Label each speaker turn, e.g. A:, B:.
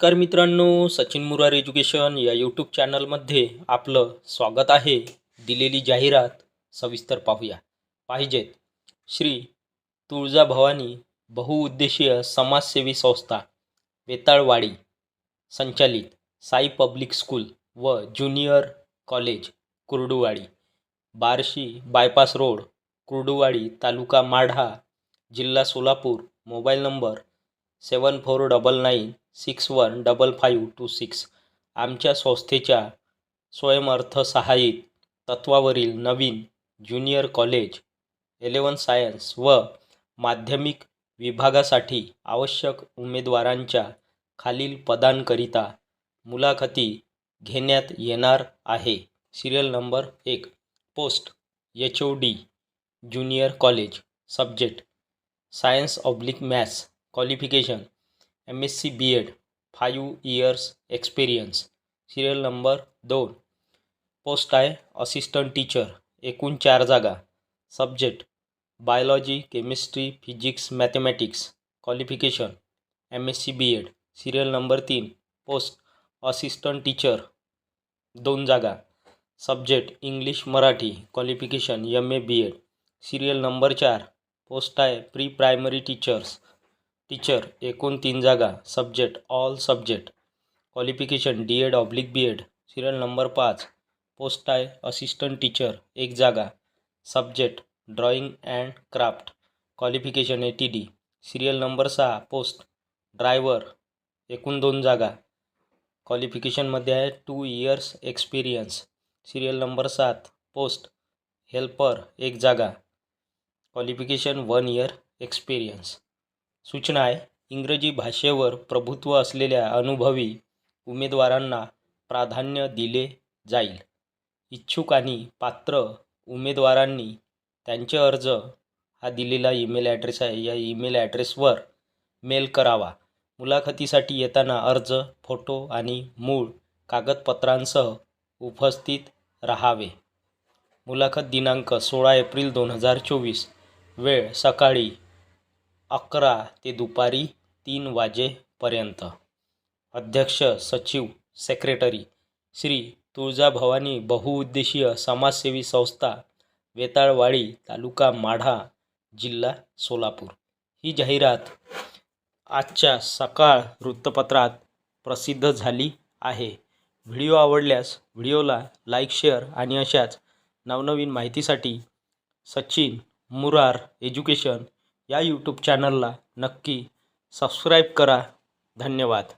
A: नमस्कार मित्रांनो सचिन मुरार एज्युकेशन या यूट्यूब चॅनलमध्ये आपलं स्वागत आहे. दिलेली जाहिरात सविस्तर पाहूया. पाहिजेत. श्री तुळजाभवानी बहुउद्देशीय समाजसेवी संस्था वेताळवाडी संचालित साई पब्लिक स्कूल व junior college Kurduwadi Barshi bypass road Kurduwadi taluka Madha जिल्हा Solapur mobile number seven four double nine six one double five two six आमच्या संस्थेच्या स्वयंअर्थसहाय्यित तत्वावरील नवीन ज्युनियर कॉलेज एलेवन सायन्स व माध्यमिक विभागासाठी आवश्यक उमेदवारांच्या खालील पदांकरिता मुलाखती घेण्यात येणार आहे. सिरियल नंबर एक. Post H O D junior college. Subject. Science oblique maths. Qualification. M S C B Ed five years experience serial number दोन. पोस्ट आहे असिस्टंट टीचर एकूण चार जागा. Subject biology chemistry physics mathematics qualification M S C B Ed serial number तीन. Post assistant teacher दोन जागा. Subject English Marathi qualification M A B Ed serial number चार. Post आहे प्री प्रायमरी टीचर्स टीचर, एकूण तीन जागा subject all subject qualification D Ed oblique B Ed serial number पाच. Post आहे असिस्टंट टीचर एक जागा. Subject drawing and craft qualification A T D serial number सहा पोस्ट ड्रायव्हर एकूण दोन जागा. क्वालिफिकेशनमध्ये आहे two years experience serial number सात पोस्ट हेल्पर एक जागा. क्वालिफिकेशन वन इयर एक्सपिरियन्स सूचना आहे. इंग्रजी भाषेवर प्रभुत्व असलेल्या अनुभवी उमेदवारांना प्राधान्य दिले जाईल. इच्छुक आणि पात्र उमेदवारांनी त्यांचे अर्ज हा दिलेला ईमेल ॲड्रेस आहे. या ईमेल ॲड्रेसवर मेल करावा. मुलाखतीसाठी येताना अर्ज फोटो आणि मूळ कागदपत्रांसह उपस्थित राहावे. मुलाखत दिनांक सोळा एप्रिल दोन हजार चोवीस वेळ सकाळी अकरा ते दुपारी तीन वाजेपर्यंत. अध्यक्ष सचिव सेक्रेटरी श्री तुळजाभवानी बहुउद्देशीय समाजसेवी संस्था वेताळवाडी तालुका माढा जिल्हा सोलापूर. ही जाहिरात आजच्या सकाळ वृत्तपत्रात प्रसिद्ध झाली आहे. व्हिडिओ आवडल्यास व्हिडिओला लाईक शेअर आणि अशाच नवनवीन माहितीसाठी सचिन मुरार एज्युकेशन या यूट्यूब चॅनलला नक्की सबस्क्राईब करा. धन्यवाद.